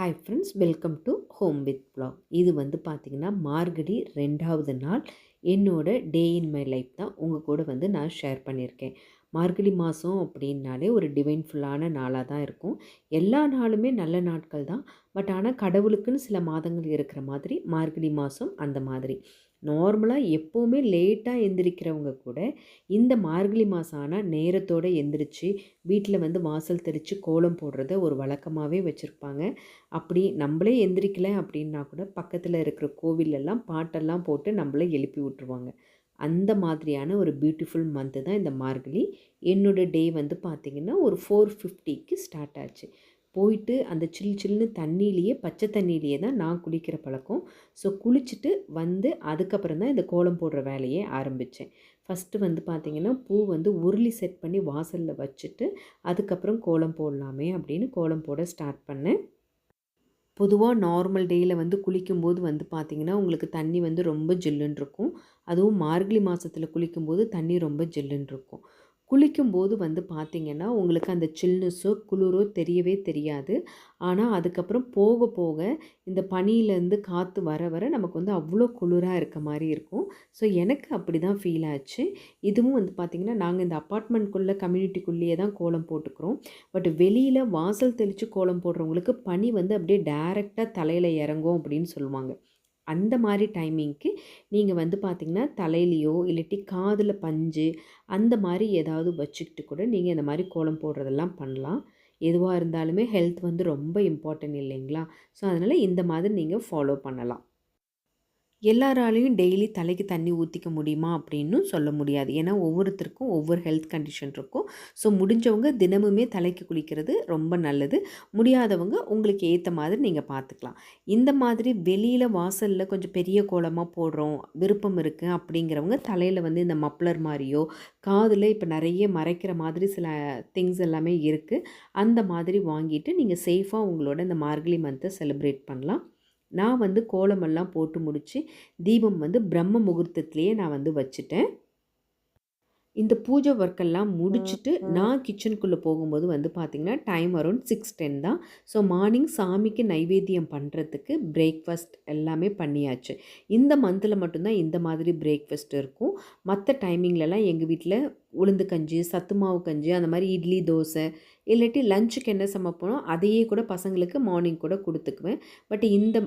Hi friends welcome to home with blog இது வந்து பார்த்திங்கன்னா மார்கழி ரெண்டாவது நாள். என்னோட டே இன் மை லைஃப் தான் உங்கள் கூட வந்து நான் ஷேர் பண்ணியிருக்கேன் மார்கழி மாதம் அப்படின்னாலே ஒரு டிவைன்ஃபுல்லான நாளாக தான் இருக்கும். எல்லா நாளுமே நல்ல நாட்கள் தான். பட் ஆனால் கடவுளுக்குன்னு சில மாதங்கள் இருக்கிற மாதிரி மார்கழி மாதம் அந்த மாதிரி. நார்மலாக எப்போவுமே லேட்டாக எந்திரிக்கிறவங்க கூட இந்த மார்கழி மாதம் ஆனால் நேரத்தோடு எந்திரிச்சு வீட்டில் வந்து வாசல் தெளித்து கோலம் போடுறத ஒரு வழக்கமாகவே வச்சுருப்பாங்க. அப்படி நம்மளே எந்திரிக்கலை அப்படின்னா கூட பக்கத்தில் இருக்கிற கோவிலெல்லாம் பாட்டெல்லாம் போட்டு நம்மளை எழுப்பி விட்ருவாங்க அந்த மாதிரியான ஒரு பியூட்டிஃபுல் மந்த்து தான் இந்த மார்கழி. என்னோடய டே வந்து பார்த்திங்கன்னா ஒரு ஃபோர் ஃபிஃப்டிக்கு ஸ்டார்ட் ஆச்சு. போயிட்டு அந்த சில் சில்லுன்னு தண்ணியிலேயே பச்சை தண்ணியிலேயே தான் நான் குளிக்கிற பழக்கம். ஸோ குளிச்சுட்டு வந்து அதுக்கப்புறம் தான் இந்த கோலம் போடுற வேலையை ஆரம்பித்தேன் ஃபஸ்ட்டு வந்து பார்த்திங்கன்னா பூ வந்து உருளி செட் பண்ணி வாசலில் வச்சுட்டு அதுக்கப்புறம் கோலம் போடலாமே அப்படின்னு கோலம் போட ஸ்டார்ட் பண்ணேன். பொதுவாக நார்மல் டேயில் வந்து குளிக்கும்போது வந்து பார்த்திங்கன்னா உங்களுக்கு தண்ணி வந்து ரொம்ப ஜில்லுன்னு இருக்கும். அதுவும் மார்கழி மாதத்தில் குளிக்கும்போது தண்ணி ரொம்ப ஜில்லுன்னு இருக்கும். குளிக்கும்போது வந்து பார்த்திங்கன்னா உங்களுக்கு அந்த சில்னஸோ குளிரோ தெரியவே தெரியாது. ஆனால் அதுக்கப்புறம் போக போக இந்த பனியிலேருந்து காற்று வர வர நமக்கு வந்து அவ்வளோ குளிராக இருக்க மாதிரி இருக்கும். ஸோ எனக்கு அப்படி தான் ஃபீல் ஆச்சு. இதுவும் வந்து பார்த்திங்கன்னா நாங்கள் இந்த அப்பார்ட்மெண்ட்குள்ளே கம்யூனிட்டிக்குள்ளேயே தான் கோலம் போட்டுக்கிறோம். பட் வெளியில் வாசல் தெளித்து கோலம் போடுறவங்களுக்கு பனி வந்து அப்படியே டேரெக்டாக தலையில் இறங்கும் அப்படின்னு சொல்லுவாங்க. அந்த மாதிரி டைமிங்க்கு நீங்கள் வந்து பார்த்திங்கன்னா தலையிலையோ இல்லாட்டி காதில் பஞ்சு அந்த மாதிரி ஏதாவது வச்சுக்கிட்டு கூட நீங்கள் இந்த மாதிரி கோலம் போடுறதெல்லாம் பண்ணலாம். எதுவாக இருந்தாலுமே ஹெல்த் வந்து ரொம்ப இம்பார்ட்டன்ட் இல்லைங்களா? ஸோ அதனால் இந்த மாதிரி நீங்கள் ஃபாலோ பண்ணலாம். எல்லாராலையும் டெய்லி தலைக்கு தண்ணி ஊற்றிக்க முடியுமா அப்படின்னும் சொல்ல முடியாது. ஏன்னா ஒவ்வொருத்தருக்கும் ஒவ்வொரு ஹெல்த் கண்டிஷன் இருக்கும். ஸோ முடிஞ்சவங்க தினமுமே தலைக்கு குளிக்கிறது ரொம்ப நல்லது. முடியாதவங்க உங்களுக்கு ஏற்ற மாதிரி நீங்கள் பார்த்துக்கலாம் இந்த மாதிரி வெளியில் வாசலில் கொஞ்சம் பெரிய கோலமாக போடுறோம் விருப்பம் இருக்குது அப்படிங்கிறவங்க தலையில் வந்து இந்த மப்ளர் மாதிரியோ காதில் இப்போ நிறைய மறைக்கிற மாதிரி சில திங்ஸ் எல்லாமே இருக்குது அந்த மாதிரி வாங்கிட்டு நீங்கள் சேஃபாக உங்களோட இந்த மார்கழி மந்த்தை செலிப்ரேட் பண்ணலாம். நான் வந்து கோலமெல்லாம் போட்டு முடித்து தீபம் வந்து பிரம்ம முகூர்த்தத்துலேயே நான் வந்து வச்சுட்டேன். இந்த பூஜை ஒர்க்கெல்லாம் முடிச்சுட்டு நான் கிச்சனுக்குள்ளே போகும்போது வந்து பார்த்திங்கன்னா டைம் அரௌண்ட் சிக்ஸ் டென் தான். ஸோ மார்னிங் சாமிக்கு நைவேத்தியம் பண்ணுறதுக்கு பிரேக்ஃபாஸ்ட் எல்லாமே பண்ணியாச்சு. இந்த மந்தில் மட்டும்தான் இந்த மாதிரி பிரேக்ஃபாஸ்ட் இருக்கும். மற்ற டைமிங்லலாம் எங்கள் வீட்டில் உளுந்து கஞ்சி சத்து மாவு கஞ்சி அந்த மாதிரி இட்லி தோசை இல்லாட்டி லஞ்சுக்கு என்ன சமைப்போனோ அதையே கூட பசங்களுக்கு மார்னிங் கூட கொடுத்துக்குவேன். பட் இந்த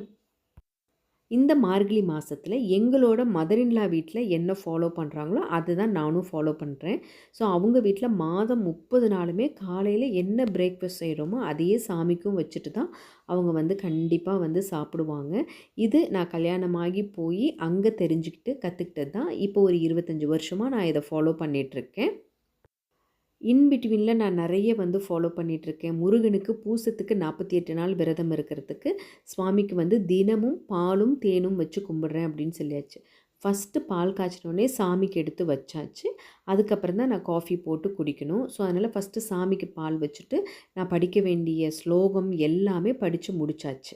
இந்த மார்கழி மாதத்தில் எங்களோட மதரின்லா வீட்டில் என்ன ஃபாலோ பண்ணுறாங்களோ அதுதான் நானும் ஃபாலோ பண்ணுறேன் ஸோ அவங்க வீட்டில் மாதம் முப்பது நாளுமே காலையில் என்ன பிரேக்ஃபாஸ்ட் செய்கிறோமோ அதையே சாமிக்கும் வச்சுட்டு தான் அவங்க வந்து கண்டிப்பாக வந்து சாப்பிடுவாங்க. இது நான் கல்யாணமாகி போய் அங்கே தெரிஞ்சுக்கிட்டு கற்றுக்கிட்டது தான். இப்போ ஒரு இருபத்தஞ்சி வருஷமாக நான் இதை ஃபாலோ பண்ணிகிட்ருக்கேன் இன்பிட்வீனில் நான் நிறைய வந்து ஃபாலோ பண்ணிகிட்ருக்கேன் முருகனுக்கு பூசத்துக்கு நாற்பத்தி எட்டு நாள் விரதம் இருக்கிறதுக்கு சுவாமிக்கு வந்து தினமும் பாலும் தேனும் வச்சு கும்பிட்றேன் அப்படின்னு சொல்லியாச்சு. ஃபஸ்ட்டு பால் காய்ச்சினோடனே சாமிக்கு எடுத்து வச்சாச்சு. அதுக்கப்புறம் தான் நான் காஃபி போட்டு குடிக்கணும். ஸோ அதனால் ஃபஸ்ட்டு சாமிக்கு பால் வச்சுட்டு நான் படிக்க வேண்டிய ஸ்லோகம் எல்லாமே படித்து முடிச்சாச்சு.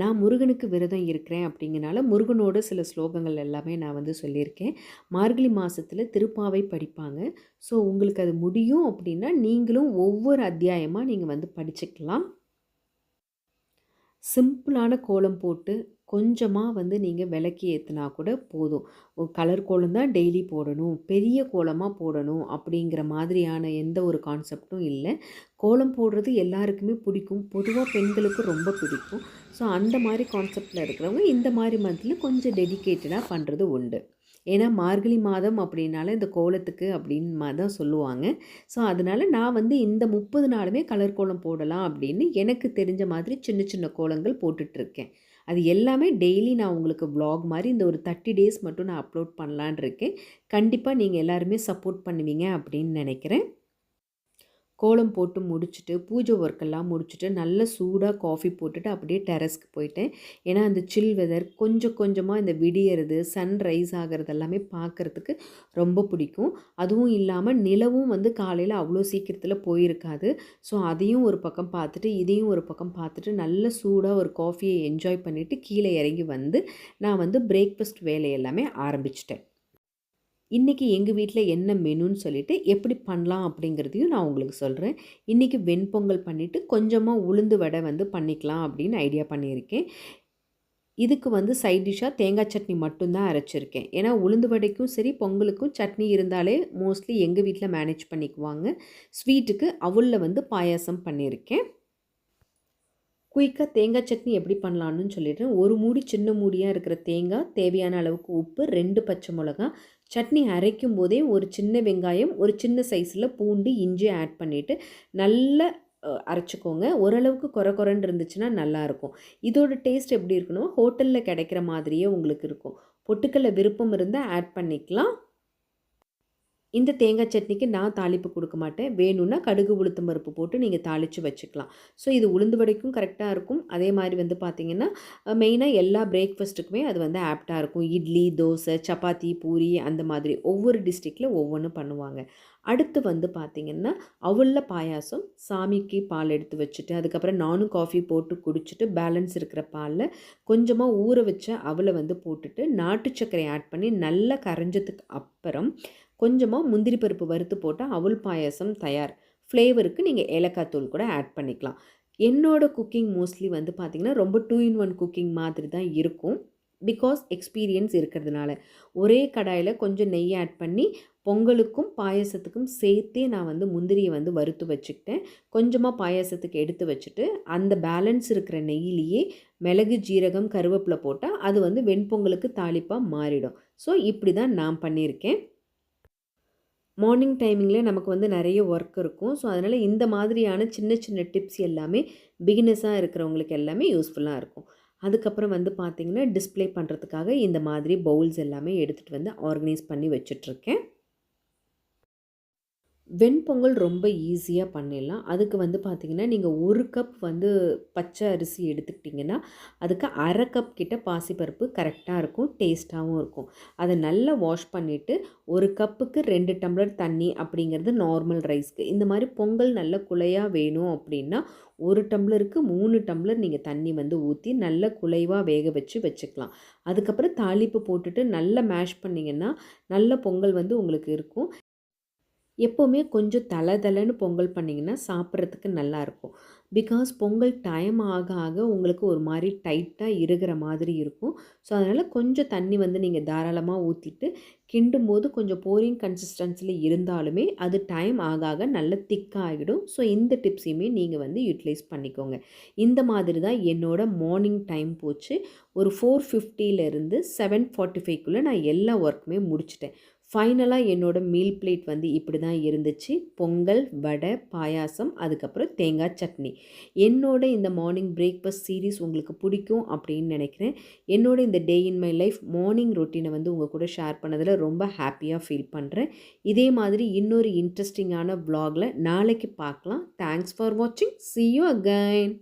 நான் முருகனுக்கு விரதம் இருக்கிறேன் அப்படிங்கிறனால முருகனோட சில ஸ்லோகங்கள் எல்லாமே நான் வந்து சொல்லியிருக்கேன். மார்கழி மாதத்தில் திருப்பாவை படிப்பாங்க. ஸோ உங்களுக்கு அது முடியும் அப்படின்னா நீங்களும் ஒவ்வொரு அத்தியாயமாக நீங்கள் வந்து படிச்சுக்கலாம். சிம்பிளான கோலம் போட்டு கொஞ்சமாக வந்து நீங்கள் விளக்கி ஏற்றுனா கூட போதும். கலர் கோலம் தான் டெய்லி போடணும். பெரிய கோலமாக போடணும் அப்படிங்கிற மாதிரியான எந்த ஒரு கான்செப்டும் இல்லை. கோலம் போடுறது எல்லாருக்குமே பிடிக்கும். பொதுவாக பெண்களுக்கு ரொம்ப பிடிக்கும். ஸோ அந்த மாதிரி கான்செப்டில் இருக்கிறவங்க இந்த மாதிரி மந்தில் கொஞ்சம் டெடிக்கேட்டடாக பண்ணுறது உண்டு. ஏன்னா மார்கழி மாதம் அப்படின்னால இந்த கோலத்துக்கு அப்படின்னு தான் சொல்லுவாங்க. ஸோ அதனால் நான் வந்து இந்த முப்பது நாளுமே கலர் கோலம் போடலாம் அப்படின்னு எனக்கு தெரிஞ்ச மாதிரி சின்ன சின்ன கோலங்கள் போட்டுட்ருக்கேன் அது எல்லாமே டெய்லி நான் உங்களுக்கு வ்ளாக் மாதிரி இந்த ஒரு தேர்ட்டி டேஸ் மட்டும் நான் அப்லோட் பண்ணலான் இருக்கேன். கண்டிப்பாக நீங்கள் எல்லாருமே சப்போர்ட் பண்ணுவீங்க அப்படின்னு நினைக்கிறேன். கோலம் போட்டு முடிச்சுட்டு பூஜை ஒர்க்கெல்லாம் முடிச்சுட்டு நல்ல சூடாக காஃபி போட்டுட்டு அப்படியே டெரஸ்க்கு போயிட்டேன். ஏன்னா அந்த சில் வெதர் கொஞ்சம் கொஞ்சமாக இந்த விடியறது சன்ரைஸ் ஆகிறது எல்லாமே பார்க்குறதுக்கு ரொம்ப பிடிக்கும். அதுவும் இல்லாமல் நிலவும் வந்து காலையில் அவ்வளோ சீக்கிரத்தில் போயிருக்காது. ஸோ அதையும் ஒரு பக்கம் பார்த்துட்டு இதையும் ஒரு பக்கம் பார்த்துட்டு நல்ல சூடாக ஒரு காஃபியை என்ஜாய் பண்ணிவிட்டு கீழே இறங்கி வந்து நான் வந்து பிரேக்ஃபாஸ்ட் வேலை எல்லாமே ஆரம்பிச்சிட்டேன். இன்றைக்கி எங்கள் வீட்டில் என்ன மெனுன்னு சொல்லிவிட்டு எப்படி பண்ணலாம் அப்படிங்கிறதையும் நான் உங்களுக்கு சொல்கிறேன் இன்றைக்கி வெண்பொங்கல் பண்ணிவிட்டு கொஞ்சமாக உளுந்து வடை வந்து பண்ணிக்கலாம் அப்படின்னு ஐடியா பண்ணியிருக்கேன். இதுக்கு வந்து சைட் டிஷ்ஷாக தேங்காய் சட்னி மட்டும்தான் அரைச்சிருக்கேன். ஏன்னா உளுந்து வடைக்கும் சரி பொங்கலுக்கும் சட்னி இருந்தாலே மோஸ்ட்லி எங்கள் வீட்டில் மேனேஜ் பண்ணிக்குவாங்க. ஸ்வீட்டுக்கு அவளில் வந்து பாயாசம் பண்ணியிருக்கேன். குயிக்காக தேங்காய் சட்னி எப்படி பண்ணலான்னு சொல்லிடுறேன். ஒரு மூடி சின்ன மூடியாக இருக்கிற தேங்காய் தேவையான அளவுக்கு உப்பு ரெண்டு பச்சை மிளகா சட்னி அரைக்கும் போதே ஒரு சின்ன வெங்காயம் ஒரு சின்ன சைஸில் பூண்டு இஞ்சி ஆட் பண்ணிவிட்டு நல்ல அரைச்சிக்கோங்க. ஓரளவுக்கு குறை குறைன்னு இருந்துச்சுன்னா நல்லாயிருக்கும் இதோட டேஸ்ட் எப்படி இருக்கணும்? ஹோட்டலில் கிடைக்கிற மாதிரியே உங்களுக்கு இருக்கும். பொட்டுக்கல்ல விருப்பம் இருந்தால் ஆட் பண்ணிக்கலாம். இந்த தேங்காய் சட்னிக்கு நான் தாளிப்பு கொடுக்க மாட்டேன். வேணும்னா கடுகு உளுத்தம் பருப்பு போட்டு நீங்கள் தாளித்து வச்சுக்கலாம். ஸோ இது உளுந்து வடைக்கும் கரெக்டாக இருக்கும். அதே மாதிரி வந்து பார்த்திங்கன்னா மெயினாக எல்லா பிரேக்ஃபாஸ்ட்டுக்குமே அது வந்து ஆப்டாக இருக்கும். இட்லி தோசை சப்பாத்தி பூரி அந்த மாதிரி ஒவ்வொரு டிஸ்ட்ரிக்டில் ஒவ்வொன்றும் பண்ணுவாங்க. அடுத்து வந்து பார்த்திங்கன்னா அவளில் பாயாசம் சாமிக்கு பால் எடுத்து வச்சுட்டு அதுக்கப்புறம் நானும் காஃபி போட்டு குடிச்சிட்டு பேலன்ஸ் இருக்கிற பாலில் கொஞ்சமாக ஊற வச்ச அவளை வந்து போட்டுட்டு நாட்டு சர்க்கரை ஆட் பண்ணி நல்லா கரைஞ்சதுக்கு அப்புறம் கொஞ்சமாக முந்திரி பருப்பு வறுத்து போட்டால் அவல் பாயசம் தயார். ஃப்ளேவருக்கு நீங்கள் ஏலக்காய் தூள் கூட ஆட் பண்ணிக்கலாம். என்னோடய குக்கிங் மோஸ்ட்லி வந்து பார்த்திங்கன்னா ரொம்ப டூ இன் ஒன் குக்கிங் மாதிரி தான் இருக்கும். பிகாஸ் எக்ஸ்பீரியன்ஸ் இருக்கிறதுனால. ஒரே கடாயில் கொஞ்சம் நெய் ஆட் பண்ணி பொங்கலுக்கும் பாயசத்துக்கும் சேர்த்தே நான் வந்து முந்திரியை வந்து வறுத்து வச்சுக்கிட்டேன். கொஞ்சமாக பாயசத்துக்கு எடுத்து வச்சுட்டு அந்த பேலன்ஸ் இருக்கிற நெய்யிலேயே மிளகு ஜீரகம் கருவேப்பிலை போட்டால் அது வந்து வெண்பொங்கலுக்கு தாளிப்பாக மாறிடும். ஸோ இப்படி தான் நான் பண்ணியிருக்கேன். மார்னிங் டைமிங்கில் நமக்கு வந்து நிறைய ஒர்க் இருக்கும். ஸோ அதனால் இந்த மாதிரியான சின்ன சின்ன டிப்ஸ் எல்லாமே பிகினஸாக இருக்கிறவங்களுக்கு எல்லாமே யூஸ்ஃபுல்லாக இருக்கும். அதுக்கப்புறம் வந்து பார்த்திங்கன்னா டிஸ்பிளே பண்ணுறதுக்காக இந்த மாதிரி பவுல்ஸ் எல்லாமே எடுத்துகிட்டு வந்து ஆர்கனைஸ் பண்ணி வச்சிட்ருக்கேன் வெண்பொங்கல் ரொம்ப ஈஸியாக பண்ணிடலாம். அதுக்கு வந்து பார்த்திங்கன்னா நீங்கள் ஒரு கப் வந்து பச்சை அரிசி எடுத்துக்கிட்டிங்கன்னா அதுக்கு அரை கப் கிட்ட பாசிப்பருப்பு கரெக்டாக இருக்கும் டேஸ்ட்டாகவும் இருக்கும். அதை நல்லா வாஷ் பண்ணிவிட்டு ஒரு கப்புக்கு ரெண்டு டம்ளர் தண்ணி அப்படிங்கிறது நார்மல் ரைஸ்க்கு. இந்த மாதிரி பொங்கல் நல்ல குலையாக வேணும் அப்படின்னா ஒரு டம்ளருக்கு மூணு டம்ளர் நீங்கள் தண்ணி வந்து ஊற்றி நல்ல குலைவாக வேக வச்சு வச்சுக்கலாம். அதுக்கப்புறம் தாளிப்பு போட்டுட்டு நல்லா மேஷ் பண்ணிங்கன்னா நல்ல பொங்கல் வந்து உங்களுக்கு இருக்கும். எப்போவுமே கொஞ்சம் தலை தலைன்னு பொங்கல் பண்ணிங்கன்னா சாப்பிட்றதுக்கு நல்லாயிருக்கும் பிகாஸ் பொங்கல் டைம் ஆக ஆக உங்களுக்கு ஒரு மாதிரி டைட்டாக இருக்கிற மாதிரி இருக்கும். ஸோ அதனால் கொஞ்சம் தண்ணி வந்து நீங்கள் தாராளமாக ஊற்றிட்டு கிண்டும் போது கொஞ்சம் போரிங் கன்சிஸ்டன்சியில் இருந்தாலுமே அது டைம் ஆக ஆக நல்ல திக்காக ஆகிடும். ஸோ இந்த டிப்ஸையுமே நீங்கள் வந்து யூட்டிலைஸ் பண்ணிக்கோங்க. இந்த மாதிரி தான் என்னோடய மார்னிங் டைம் போச்சு. ஒரு ஃபோர் ஃபிஃப்டியிலேருந்து செவன் ஃபார்ட்டி ஃபைவ்க்குள்ளே நான் எல்லா ஒர்க்குமே முடிச்சிட்டேன். ஃபைனலாக என்னோடய மீல் பிளேட் வந்து இப்படி தான் இருந்துச்சு. பொங்கல் வடை பாயாசம் அதுக்கப்புறம் தேங்காய் சட்னி. என்னோட இந்த மார்னிங் பிரேக்ஃபாஸ்ட் சீரீஸ் உங்களுக்கு பிடிக்கும் அப்படின்னு நினைக்கிறேன். என்னோட இந்த day in my life morning ரொட்டீனை வந்து உங்கள் கூட ஷேர் பண்ணதில் ரொம்ப ஹாப்பியாக ஃபீல் பண்ணுறேன் இதே மாதிரி இன்னொரு இன்ட்ரெஸ்டிங்கான வ்ளாகில் நாளைக்கு பார்க்கலாம் தேங்க்ஸ் ஃபார் வாட்சிங் சி யூ அகைன்